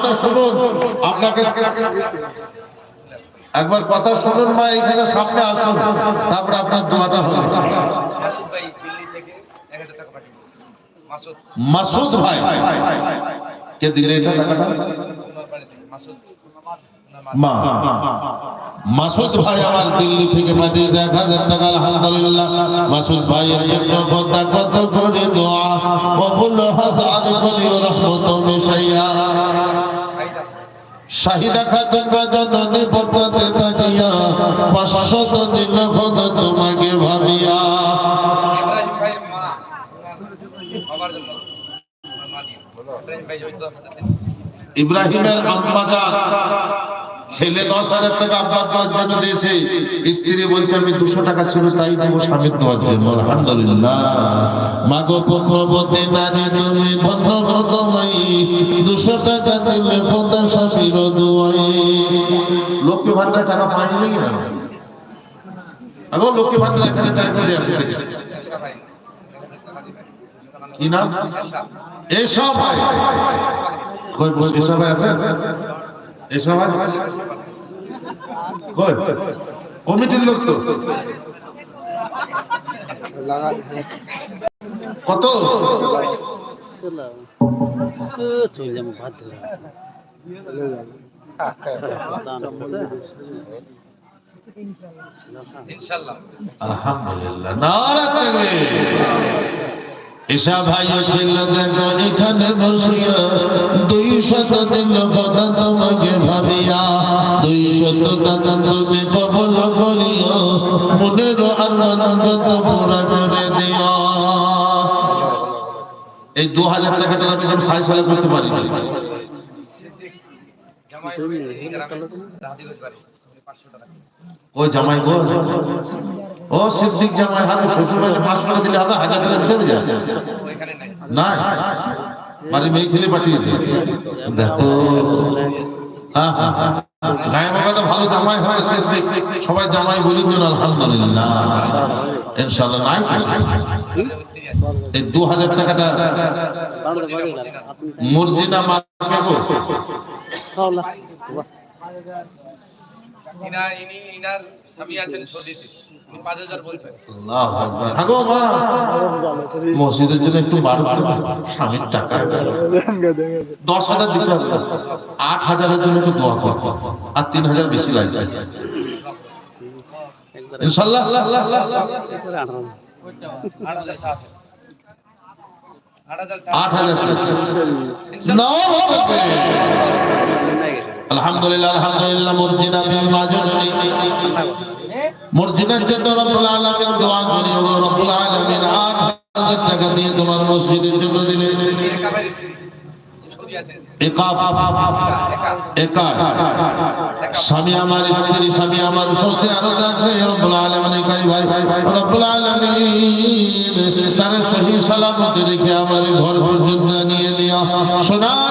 কথা শুনুন। আপনাকে একবার কথা শুনুন মা, এখানে সামনে আসুন। তারপরে আপনার দোয়াটা হবে। মাসুদ ভাই, কে দিলে মাসুদ ভাই আমার দিল্লি থেকে পাঠিয়েছে এক হাজার টাকা, আলহামদুলিল্লাহ। মাসুদ ভাইয়ের জন্য কত কত করে দোয়া। কবুল হাসান করি রহমত মিশাইয়া শাহিদা খাতুন জননী পর্বতে থাকিয়া পাঁচশত দিন খোদ তোমাকে ভাবিয়া। ইব্রাহিমের আম্মাজান ছেলে দশ হাজার টাকা আব্বার দেওয়ার জন্য দিয়েছে। স্ত্রী বলছে, আমি দুশো টাকা ছিল, তাই দেবো স্বামীর দেওয়ার জন্য। আলহামদুলিল্লাহ। মাগো পুত্রবতী নারী তুমি ধন্য তোমাই দুশো টাকা দিলে খোদা শাশির দোয়াই লক্ষ্মী ভান্ডার টাকা পাইনি নাকি না? আগো, লক্ষ্মী ভান্ডার এখানে টাকা করে আসে। কি নাম? এসব এসব আছে? কমিটির লোক তো। কত? চলে যাব ভাত ইনশাআল্লাহ আলহামদুলিল্লাহ। নারা ঈশা ভাইও ছিল দেখো এখানে বসিয়া দুই শত দিল কথা তোমাকে ভাবিয়া দুই শত দাদা তুমি কবল করিও মনের আনন্দ তো পুরা করে দিও এই দু হাজার টাকাটা আমি কোনো ফাইসলা করতে পারি টাকা। ওই জামাই গো ও সিদ্দিক জামাই হবে শ্বশুর বাড়ি পাঁচশো দিলে হবে হাজার টাকা দিতে হবে যা। ও এখানে নাই। না মানে মেয়ে ছেলে পাঠিয়েছে দেখো। হ্যাঁ, হ্যাঁ, হ্যাঁ। গায়ে ভালো জামাই হয় সে সে- সবাই জামাই বলি যেন আলহামদুলিল্লাহ। ইনশাআল্লাহ নাই এই দু হাজার টাকাটা মর্জিনা ইনি ইনার স্বামী আছেন সৌদিতে পাঁচ হাজার বলছেন। আল্লাহু আকবার। হাগো মা মসজিদের জন্য একটু বারো স্বামীর টাকা। দশ হাজার দিতে হবে। আট হাজারের জন্য একটু দোয়া করব আর তিন হাজার বেশি লাগবে। ইনশাল্লাহ আট হাজার। আলহামদুলিল্লাহ আলহামদুলিল্লাহ মর্জিনা বিল মাজুরি মর্জিনার জন্য রব্বুল আলামিন দোয়া করি, ও রব্বুল আলামিন আট হাজার টাকা দিয়ে তোমার মসজিদের জন্য দিলে স্বামী সহি সালামত রেখে আমার ঘর পর্যন্ত নিয়ে নিয়া সোনার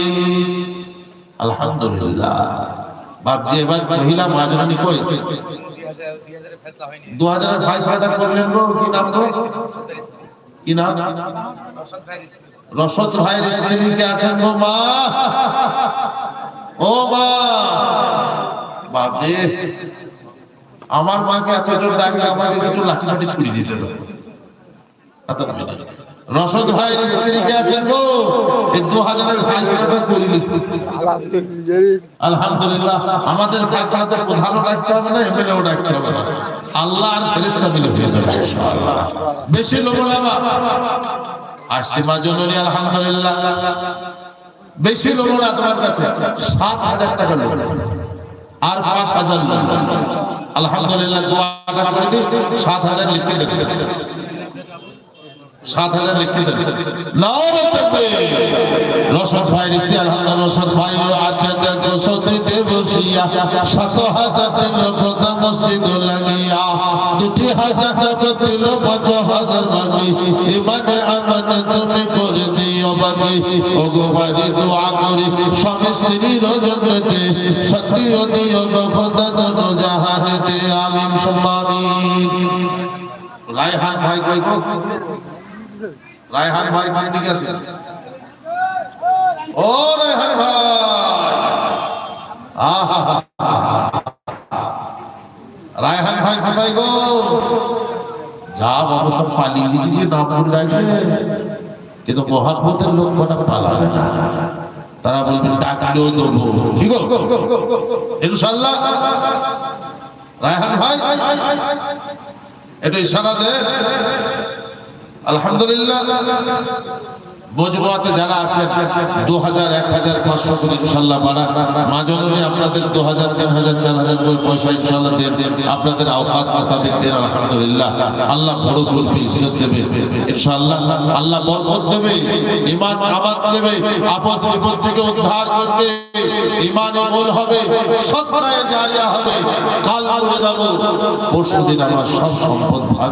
আলহামদুলিল্লাহ। এবার কই? দু হাজার কি রসদ আছেন মা? ও মা! আমার মাকে এত জোর ডাকলে আমাকে কিছু লাঠি লাঠি ছুড়ি দিতে। রসদ ভাইয়ের স্ত্রী কে আছেন গো? এই দু হাজারের ভাই আলহামদুলিল্লাহ, আমাদের ফায়সালাতে প্রধানও ডাকতে হবে না, এমএলএও ডাকতে হবে না। আল্লাহ আর ফেরেশতা মিলে হয়ে যাবে বেশি আর সীমা জননী, আলহামদুলিল্লাহ। বেশি না তোমার কাছে, সাত হাজার টাকা লোক আর পাঁচ হাজার আলহামদুলিল্লাহ, দোয়াটা করে দিই সাত হাজার লিখে দেবে সাত হাজার লিখতে দেন। নারে থাকবে। রসদ ভাই রিস্তি আলহামদুলিল্লাহ রসদ ভাই আছে দেখো সতীতে বসিয়া সাত হাজার লক্ষ মসজিদ লাগিয়া। দুটি হাজার টাকা দিল, পাঁচ হাজার বাকি। ইমানে আমানে তুমি করে দিও বাকি। ওগো বাড়ি দোয়া করি, স্বামী স্ত্রীর জন্যতে সত্যিও দিও গো খোদা দনো জাহানেতে আমিন সম্মানী। রায়হান ভাই কই গো? রায়হান ভাই কোন দিকে আছে? ও রায়হান ভাই। রায়হান ভাই কোথায় গো? যা বাবু, সব পালিয়ে গিয়ে নাম ভুল কিন্তু মহাব্বতের লোক কটা পালাবে না। তারা বলবেন ডাকলেও দেবো। ঠিক ইনশাল্লাহ রায়হান ভাই, এটা ইশারা দে। আলহামদুলিল্লাহ। যারা আছে দু হাজার এক হাজার পাঁচশো করে ইনশাল্লাহ আপনাদের দু হাজার তিন হাজার চার হাজার করে পয়সা ইনশাল্লাহ দেন। আপনাদের আওকাত আলহামদুলিল্লাহ। আল্লাহ বড় করবে ইজ্জত দেবে। ইনশাল্লাহ আল্লাহ বরকত দেবে ইমান কাবাত দেবে, আপদ বিপদ থেকে উদ্ধার করবে ইমান অমল হবে, সৎকায় জারিয়া হবে। কাল পরশু দিন আমার সব সম্পদ সব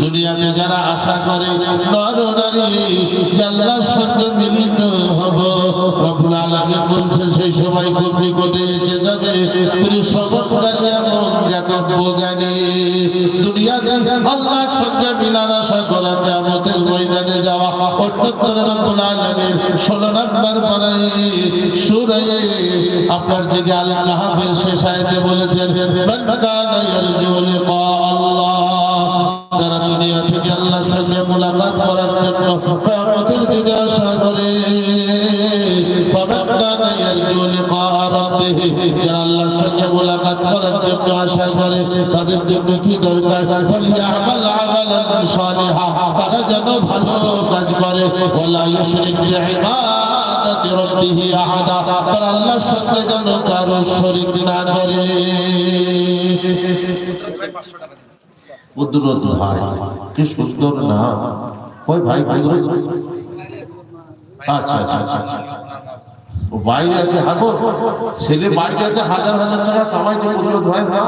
দুনিয়াতে যারা আশা করে নর নারী সঙ্গে মিলিত বলছেন সেই সময় খুব নিকটে এসে যাবে। তিনি সবকারী এমন জ্ঞাতব্য জ্ঞানী। দুনিয়াতে আল্লাহর সঙ্গে মিলার আশা করা কিয়ামতের ময়দানে যাওয়া অত্যন্তর রব্বুল আলামিন 16 নম্বর সূরা আপনার শেষ আয়াতে বলেছেন যারা দুনিয়া থেকে আল্লাহর সঙ্গে মোলাকাত করার জন্য আমাদের দিকে আশা করে রাব্বিহি যারা আল্লাহর সঙ্গে মোলাকাত করার জন্য আশা করে, তাদের জন্য কি দরকার? তারা যেন ভালো কাজ করে। কারও করে। আচ্ছা আচ্ছা আচ্ছা। বাইরে আছে হাগো ছেলে বাইরে আছে হাজার হাজার টাকা কামাইছে কুদরত ভাই না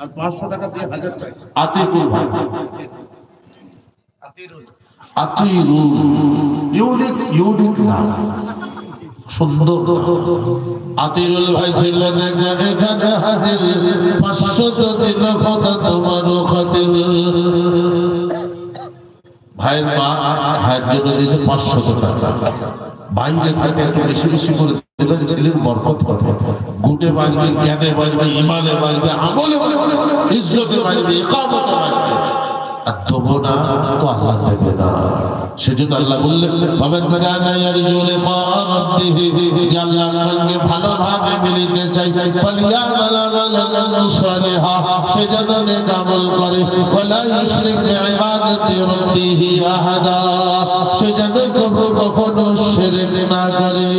আর পাঁচশো টাকা দিয়ে হাজার টাকা। আতিকুল ভাই। ভাই পাঁচশো কথা ভাইয়ের মা, ভাইয়ের জন্য পাঁচশো টাকা। বাইরে থাকে একটু বেশি বেশি করে দেবেন ছেলের বরকত হবে। গুটে বাজবে, জ্ঞানে বাজবে, ইমানে বাজবে, আমলে ইজ্জতে বাজবে, ইকামতে বাজবে। আর দেবো না, তো আল্লাহ দেবে না। সেজন্য আল্লাহ বললেন বাবেন কানা ইয়ারজু লিকা রাব্বিহি যে আল্লাহর সঙ্গে ভালোভাবে মিলিতে চাই ফালিয়ামাল আমালান সালিহা সে যেন নেক আমল করে, ওয়ালা ইউশরিক বিইবাদাতি রাব্বিহি আহাদা সে যেন কখনো কখনো শিরক না করে।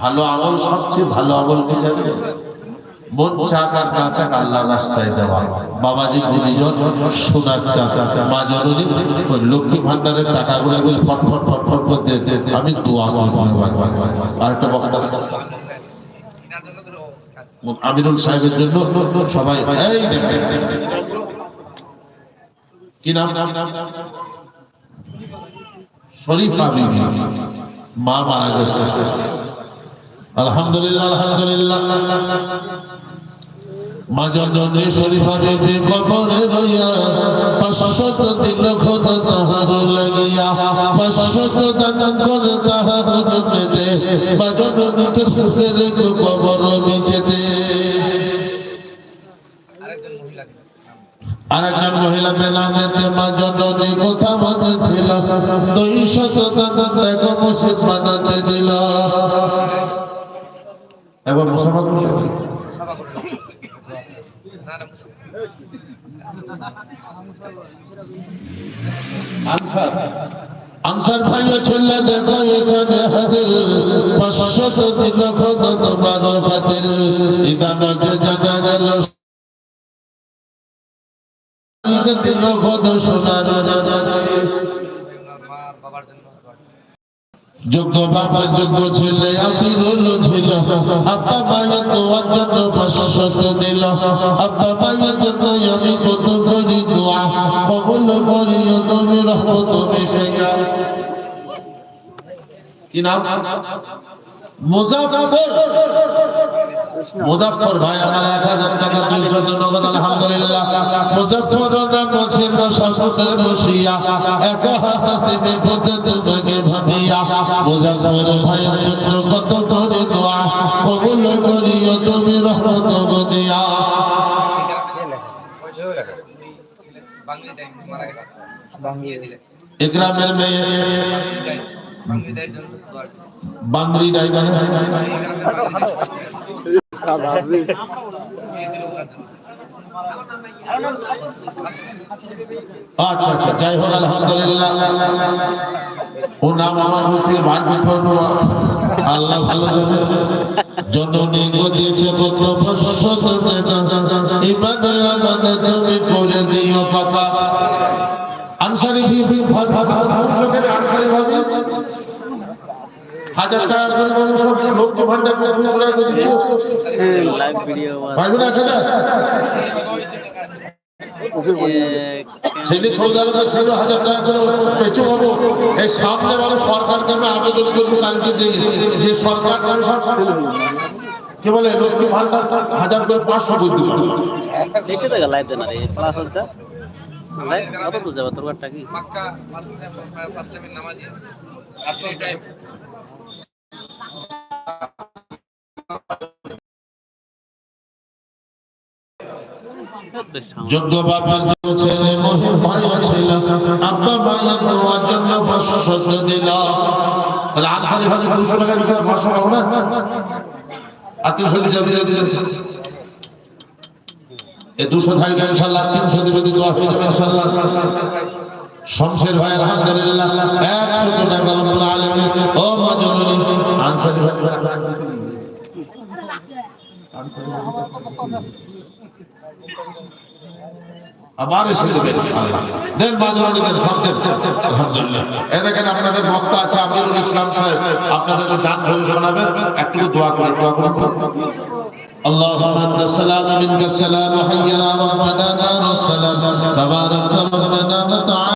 ভালো আমল সবচেয়ে ভালো আমল কি জানেন? চাক আর না রাস্তায় দেওয়া। বাবাজি গুলিজন সোনার চাক মা জননী লক্ষ্মী ভান্ডারের টাকাগুলো বলে ফট ফট ফট ফট করে দিয়ে দিয়ে দিয়ে আমি দোয়া আর একটা বক্তব্য। কেনার জন্য তো আমিরুল সাহেবের জন্য সবাই কি নাম? শরীফা মা মারা গেছে। আলহামদুলিল্লাহ আলহামদুলিল্লাহ। মা জননী শরীফা বিবি কবরে রইয়া পাঁচশত দিল খোদা তাহার লাগিয়া পাঁচশত দান করে তাহার জন্মেতে মা জননীকে সুখের কবর মিছেতে আরেকজন মহিলা বেনামেতে মা জননী কোথা মধ্যে ছিল? দুই শত দেখো মসজিদ বানাতে দিল। এবার মুসলমান সভা করে না না বুঝছি। আনসার ভাই ছেলে দেখো, এখানে হাজির। পাঁচশত দিল কত তোমার বাতিল। ইদানকে জানা গেল দিল কত সোনার জানা ওনার মা আর বাবার জন্য দোয়া করবেন। যোগ্য বাবা যোগ্য ছেলে আমিরুল ছিল। আব্বা মায়ের তো জন্য পাঁচশত দিল। আব্বা মায়ের জন্য আমি কত করি দোয়া। কবল করিও তুমি রহমত বেশিয়া কি নাম? মুজাফফর। মুজাফফর ভাই, আমার এক হাজার টাকা, দুইশো নগদ আলহামদুলিল্লাহ। মুজাফফর নাম ছিল সকলে বসিয়া, এক হাতে বিপদে তোমাকে ভাবিয়া। মুজাফফর ভাইয়ের জন্য কত করে দোয়া, কবুল করিও তুমি রহমত দিয়া। ইকরামের মেয়ে ডাইভার। আচ্ছা আচ্ছা যাই হোক, আলহামদুলিল্লাহ। ও নাম আমার ভার বিফল আল্লাহ ভালো জানে। জননী গো দিয়েছে কত টাকা ইমানে আমানে তুমি করে দিও কথা আনসারি কি ভাগ আনসারি ভাবে? হাজার টাকা করে মানুষ সব লক্ষ্য ভান্ডার করে দুশো টাকা করে দিচ্ছে পারবে না? সেটা হাজার টাকা করে পেছু হব এই সামনে বলো সরকারকে আমি আবেদন করব কালকে যে যে সরকার কি বলে লক্ষ্মী ভান্ডার হাজার করে পাঁচশো বুদ্ধি দেখতে দেখা লাইভ দেনা রে ক্লাস হচ্ছে। কত দূর যাবে? তোর কি? মক্কা নামাজি। টাইম। যোগ্য বাবার ছেলে মহিম ভাই ছিল, আব্বা আনসারি ভাবে দুশো থাকবে ইনশাল্লাহ তিনশো দিবে হবে ইনশাল্লাহ শমশের ভাই আলহামদুলিল্লাহ একশো টাকা রব্বুল আলামিন ও মাজনুনি আনসারি ভাই আবার এসে দেবেন দেন মাজনুনি দেন শমশের আলহামদুলিল্লাহ এই দেখেন আপনাদের বক্তা আছে আমিরুল ইসলাম সাহেব আপনাদেরকে জান ধরে শোনাবেন একটু দোয়া করে দোয়া করুন اللهم انت السلام منك السلام حينا ربنا دار السلام تبارك ربنا وتعالى